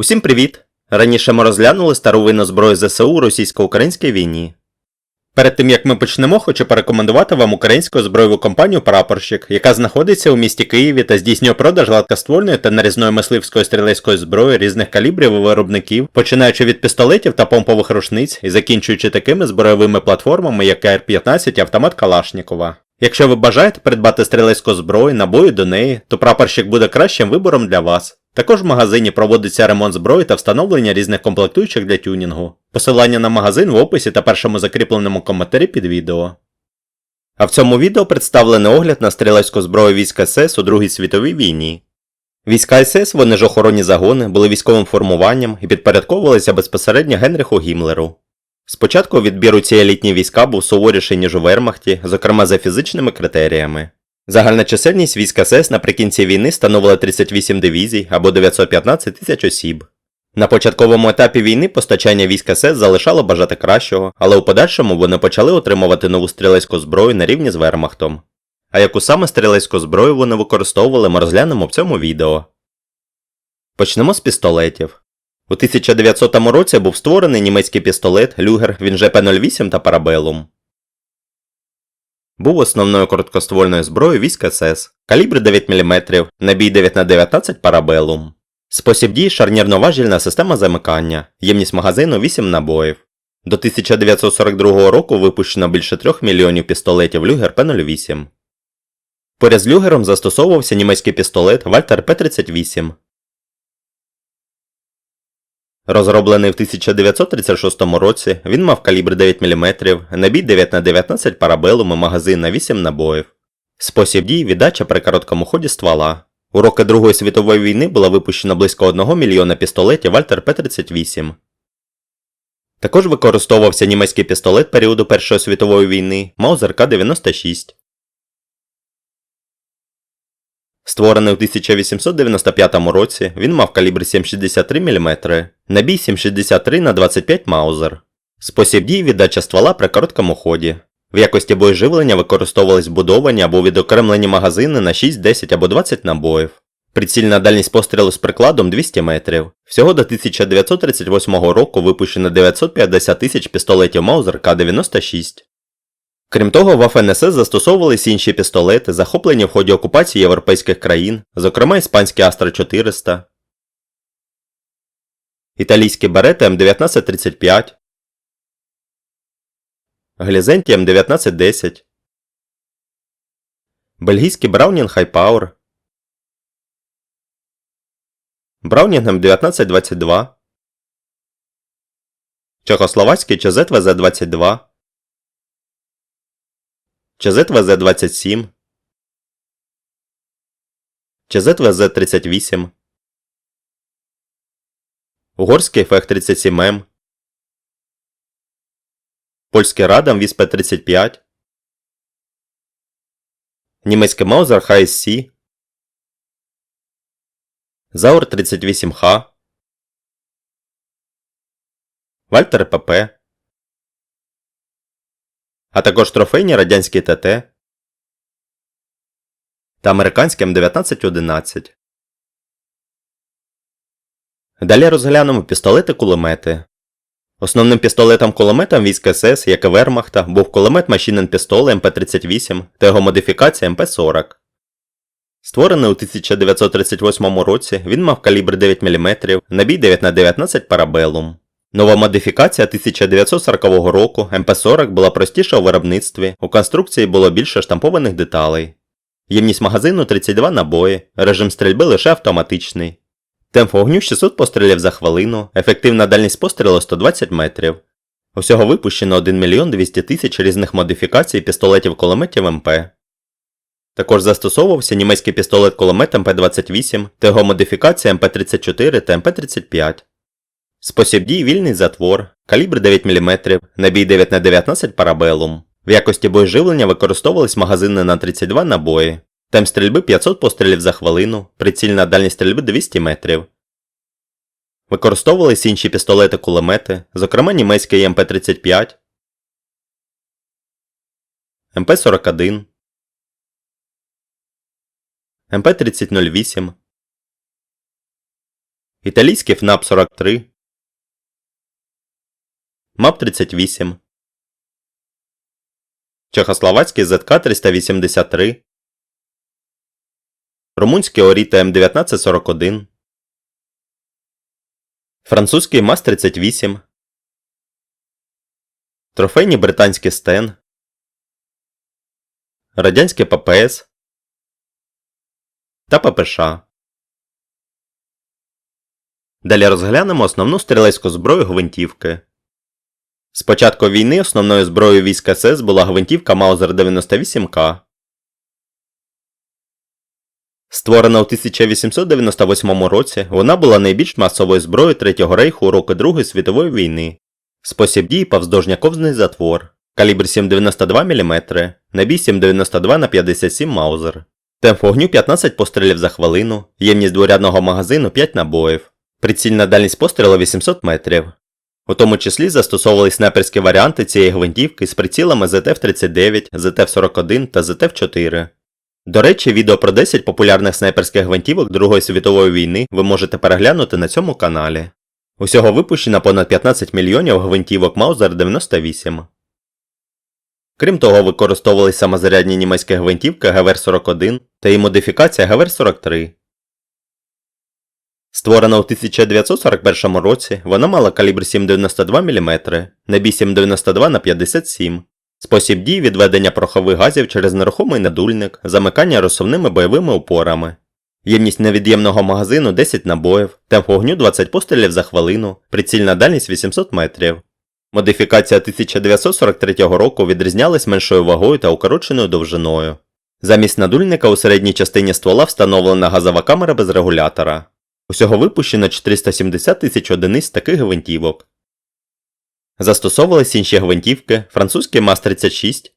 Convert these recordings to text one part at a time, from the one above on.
Усім привіт! Раніше ми розглянули старовинну зброю ЗСУ у російсько-українській війні. Перед тим як ми почнемо, хочу порекомендувати вам українську збройову компанію Прапорщик, яка знаходиться у місті Києві та здійснює продаж гладкоствольної та нарізної мисливської стрілецької зброї різних калібрів і виробників, починаючи від пістолетів та помпових рушниць і закінчуючи такими збройовими платформами, як КР-15 і автомат Калашнікова. Якщо ви бажаєте придбати стрілецьку зброю, набої до неї, то прапорщик буде кращим вибором для вас. Також в магазині проводиться ремонт зброї та встановлення різних комплектуючих для тюнінгу. Посилання на магазин в описі та першому закріпленому коментарі під відео. А в цьому відео представлений огляд на стрілецьку зброю військ СС у Другій світовій війні. Війська СС, вони ж охоронні загони, були військовим формуванням і підпорядковувалися безпосередньо Генриху Гіммлеру. Спочатку відбір у ці елітні війська був суворіший, ніж у Вермахті, зокрема за фізичними критеріями. Загальна чисельність військ СС наприкінці війни становила 38 дивізій або 915 тисяч осіб. На початковому етапі війни постачання військ СС залишало бажати кращого, але у подальшому вони почали отримувати нову стрілецьку зброю на рівні з Вермахтом. А яку саме стрілецьку зброю вони використовували, ми розглянемо в цьому відео. Почнемо з пістолетів. У 1900 році був створений німецький пістолет Люгер, він же П-08 та Парабелум. Був основною короткоствольною зброєю військ СС, калібр 9 мм, набій 9х19 Парабелум. Спосіб дії шарнірно-важільна система замикання, ємність магазину 8 набоїв. До 1942 року випущено більше 3 мільйонів пістолетів Люгер П-08. Поряд з Люгером застосовувався німецький пістолет Вальтер П-38. Розроблений в 1936 році, він мав калібр 9 мм, набій 9х19 парабелум і магазин на 8 набоїв. Спосіб дій віддача при короткому ході ствола. У роки Другої світової війни було випущено близько 1 мільйона пістолетів Вальтер П-38. Також використовувався німецький пістолет періоду Першої світової війни Маузер К-96. Створений у 1895 році, він мав калібр 7,63 мм, набій 7,63 на 25 Маузер. Спосіб дії віддача ствола при короткому ході. В якості боєживлення використовувались будовані або відокремлені магазини на 6, 10 або 20 набоїв. Прицільна дальність пострілу з прикладом 200 метрів. Всього до 1938 року випущено 950 тисяч пістолетів Маузер К-96. Крім того, в ФНСС застосовувались інші пістолети, захоплені в ході окупації європейських країн, зокрема іспанський Астра 400, італійські берети М1935, Глізенті М1910, бельгійський Браунінг Хайпауер, Браунінг М1922, Чехословацький ЧЗ ВЗ-22, ЧЗ ВЗ-27, ЧЗ ВЗ-38, Угорський ФЕХ-37М, Польський Радам Віс П-35, Німецький Маузер ХСС, Заур 38Х, Вальтер ПП, а також трофейні радянські ТТ та американські М1911. Далі розглянемо пістолети-кулемети. Основним пістолетом-кулеметом військ СС, як і Вермахта, був кулемет Machine Pistol МП-38 та його модифікація МП-40. Створений у 1938 році, він мав калібр 9 мм, набій 9х19 Parabellum. Нова модифікація 1940 року МП-40 була простіша у виробництві, у конструкції було більше штампованих деталей. Ємність магазину 32 набої, режим стрільби лише автоматичний. Темп вогню 600 пострілів за хвилину, ефективна дальність пострілу 120 метрів. Усього випущено 1 мільйон 200 тисяч різних модифікацій пістолетів кулеметів МП. Також застосовувався німецький пістолет кулемет МП-28 та його модифікація МП-34 та МП-35. Спосіб дій вільний затвор, калібр 9 мм, набій 9х19 парабелум. В якості боєживлення використовувались магазини на 32 набої. Темп стрільби 500 пострілів за хвилину, прицільна дальність стрільби 200 метрів. Використовувались інші пістолети-кулемети, зокрема німецький МП-35, МП-41, МП-3008, італійський ФНАП 43, МАП 38, чехословацький ЗК 383, румунський Оріта М1941, французький МАЗ 38, трофейні британський Стен, радянське ППС та ППШ. Далі розглянемо основну стрілецьку зброю гвинтівки. З початку війни основною зброєю військ СС була гвинтівка Маузер 98К. Створена у 1898 році, вона була найбільш масовою зброєю Третього рейху у роки Другої світової війни. Спосіб дії повздовжняковний затвор, калібр 7,92 мм, набій 7,92 на 57 Маузер. Темп вогню 15 пострілів за хвилину, ємність дворядного магазину 5 набоїв. Прицільна дальність пострілу 800 метрів. У тому числі застосовували снайперські варіанти цієї гвинтівки з прицілами ZF-39, ZF-41 та ZF-4. До речі, відео про 10 популярних снайперських гвинтівок Другої світової війни ви можете переглянути на цьому каналі. Усього випущено понад 15 мільйонів гвинтівок Маузер 98. Крім того, використовувались самозарядні німецькі гвинтівки ГВР-41 та її модифікація ГВР-43. Створена у 1941 році, вона мала калібр 7,92 мм, набій 7,92 на 57 Спосіб дії відведення порохових газів через нерухомий надульник, замикання розсувними бойовими упорами. Ємність невід'ємного магазину 10 набоїв, темп вогню 20 пострілів за хвилину, прицільна дальність 800 метрів. Модифікація 1943 року відрізнялась меншою вагою та укороченою довжиною. Замість надульника у середній частині ствола встановлена газова камера без регулятора. Усього випущено 470 тисяч одиниць таких гвинтівок. Застосовувались інші гвинтівки, французький МАЗ-36,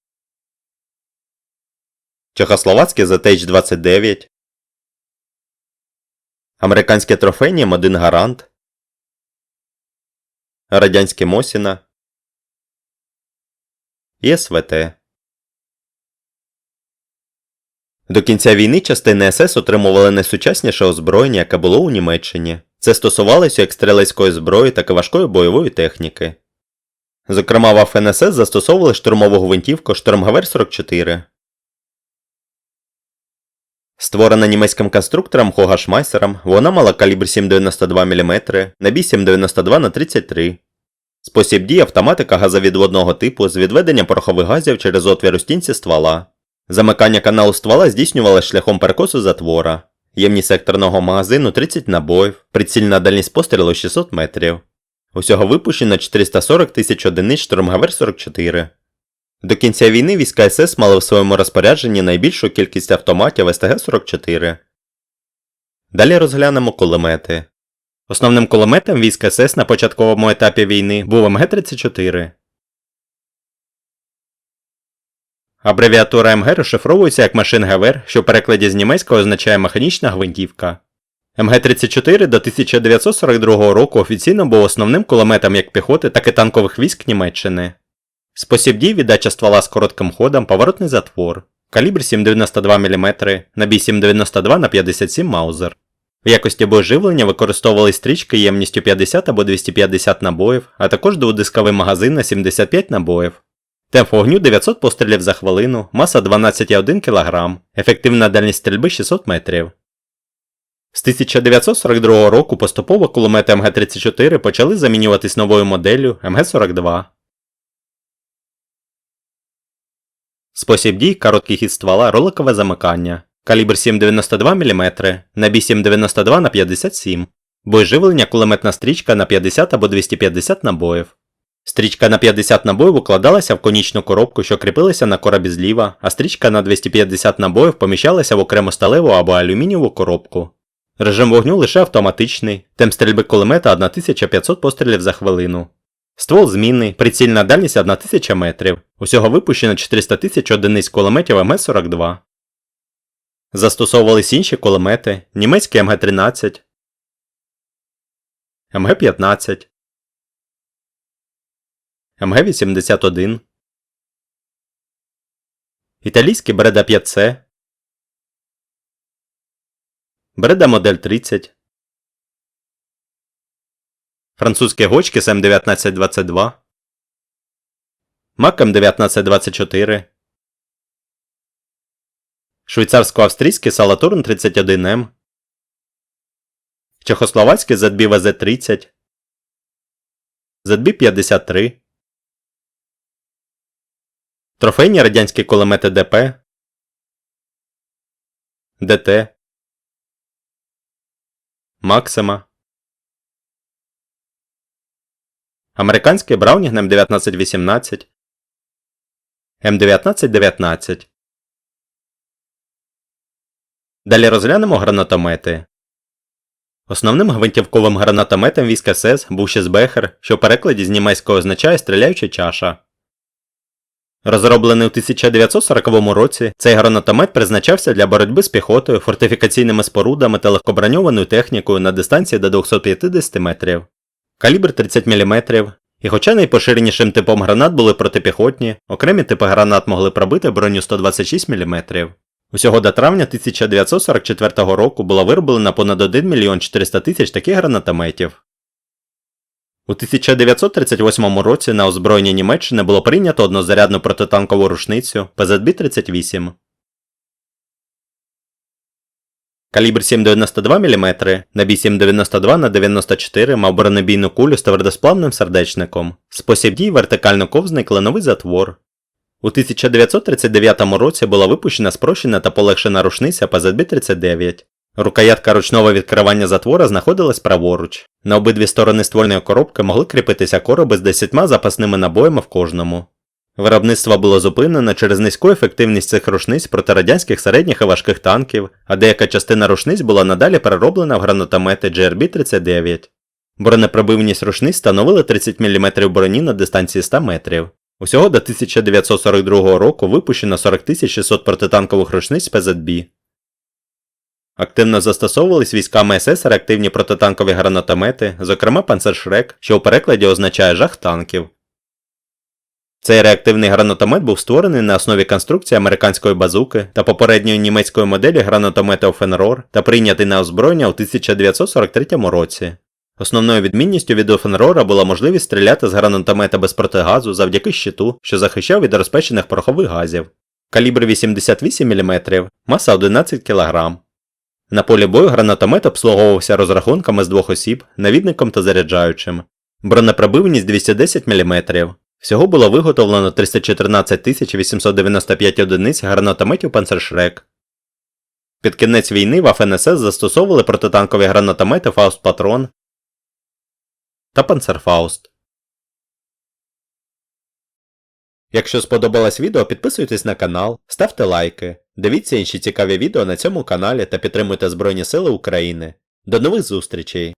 чехословацький ZH-29, американське трофейні М1 Гарант, радянське Мосіна і СВТ. До кінця війни частини СС отримували найсучасніше озброєння, яке було у Німеччині. Це стосувалося як стрілецької зброї, так і важкої бойової техніки. Зокрема, в АФНСС застосовували штурмову гвинтівку Штормгавер 44. Створена німецьким конструктором Хогашмайсером, вона мала калібр 7,92 мм, набій 7,92 на 33 Спосіб дії автоматика газовідводного типу з відведенням порохових газів через отвір у стінці ствола. Замикання каналу ствола здійснювалося шляхом перекосу затвора. Ємність секторного магазину 30 набоїв, прицільна дальність пострілу 600 метрів. Усього випущено 440 тисяч одиниць Штурмгавер 44. До кінця війни війська СС мали в своєму розпорядженні найбільшу кількість автоматів СТГ-44. Далі розглянемо кулемети. Основним кулеметом військ СС на початковому етапі війни був МГ-34. Абревіатура МГ розшифровується як машин ГВР, що в перекладі з німецького означає механічна гвинтівка. МГ-34 до 1942 року офіційно був основним кулеметом як піхоти, так і танкових військ Німеччини. Спосіб дій віддача ствола з коротким ходом, поворотний затвор, калібр 7,92 мм, набій 7,92 на 57 Маузер. В якості боєживлення використовували стрічки ємністю 50 або 250 набоїв, а також дводисковий магазин на 75 набоїв. Темп вогню 900 пострілів за хвилину, маса 12,1 кг, ефективна дальність стрільби 600 метрів. З 1942 року поступово кулемети МГ-34 почали замінюватись новою моделлю МГ-42. Спосіб дій короткий хід ствола роликове замикання. Калібр 7,92 мм, набій 7,92 на 57 Боєживлення кулеметна стрічка на 50 або 250 набоїв. Стрічка на 50 набоїв укладалася в конічну коробку, що кріпилася на коробі зліва, а стрічка на 250 набоїв поміщалася в окрему сталеву або алюмінієву коробку. Режим вогню лише автоматичний, темп стрільби кулемета 1500 пострілів за хвилину. Ствол змінний, прицільна дальність 1000 метрів. Усього випущено 400 тисяч одиниць кулеметів МС-42. Застосовувались інші кулемети, німецький МГ-13, МГ-15, МГ-81, італійський Бреда 5С, Бреда модель 30, французькі гочки з М1922, МАК М1924, швейцарсько-австрійський Салатурн 31М, чехословацький ZB ВЗ-30, ZB-53, трофейні радянські кулемети ДП, ДТ, Максима, американський Браунінг М1918, М1919. Далі розглянемо гранатомети. Основним гвинтівковим гранатометом військ СС був Шесбехер, що в перекладі з німецького означає стріляюча чаша. Розроблений у 1940 році, цей гранатомет призначався для боротьби з піхотою, фортифікаційними спорудами та легкоброньованою технікою на дистанції до 250 метрів. Калібр 30 мм, і хоча найпоширенішим типом гранат були протипіхотні, окремі типи гранат могли пробити броню 126 мм. Усього до травня 1944 року було вироблено понад 1 мільйон 400 тисяч таких гранатометів. У 1938 році на озброєння Німеччини було прийнято однозарядну протитанкову рушницю ПЗБ-38. Калібр 7,92 мм, набій 7,92 на 94 мав бронебійну кулю з твердосплавним сердечником. Спосіб дій вертикально-ковзний кленовий затвор. У 1939 році була випущена спрощена та полегшена рушниця ПЗБ-39. Рукоятка ручного відкривання затвора знаходилась праворуч. На обидві сторони ствольної коробки могли кріпитися короби з 10 запасними набоями в кожному. Виробництво було зупинено через низьку ефективність цих рушниць проти радянських середніх і важких танків, а деяка частина рушниць була надалі перероблена в гранатомети GRB-39. Бронепробивність рушниць становила 30 мм броні на дистанції 100 метрів. Усього до 1942 року випущено 40 600 протитанкових рушниць ПЗБ. Активно застосовувались військами СС реактивні протитанкові гранатомети, зокрема Панцершрек, що у перекладі означає жах танків. Цей реактивний гранатомет був створений на основі конструкції американської базуки та попередньої німецької моделі гранатомета Офенрор та прийнятий на озброєння у 1943 році. Основною відмінністю від Офенрора була можливість стріляти з гранатомета без протигазу завдяки щиту, що захищав від розпечених порохових газів. Калібр 88 мм, маса 11 кг. На полі бою гранатомет обслуговувався розрахунками з двох осіб, навідником та заряджаючим. Бронепробивність 210 мм. Всього було виготовлено 314 895 одиниць гранатометів Панцершрек. Під кінець війни в ФНСС застосовували протитанкові гранатомети Фауст Патрон та Панцерфауст. Якщо сподобалось відео, підписуйтесь на канал, ставте лайки, дивіться інші цікаві відео на цьому каналі та підтримуйте Збройні Сили України. До нових зустрічей!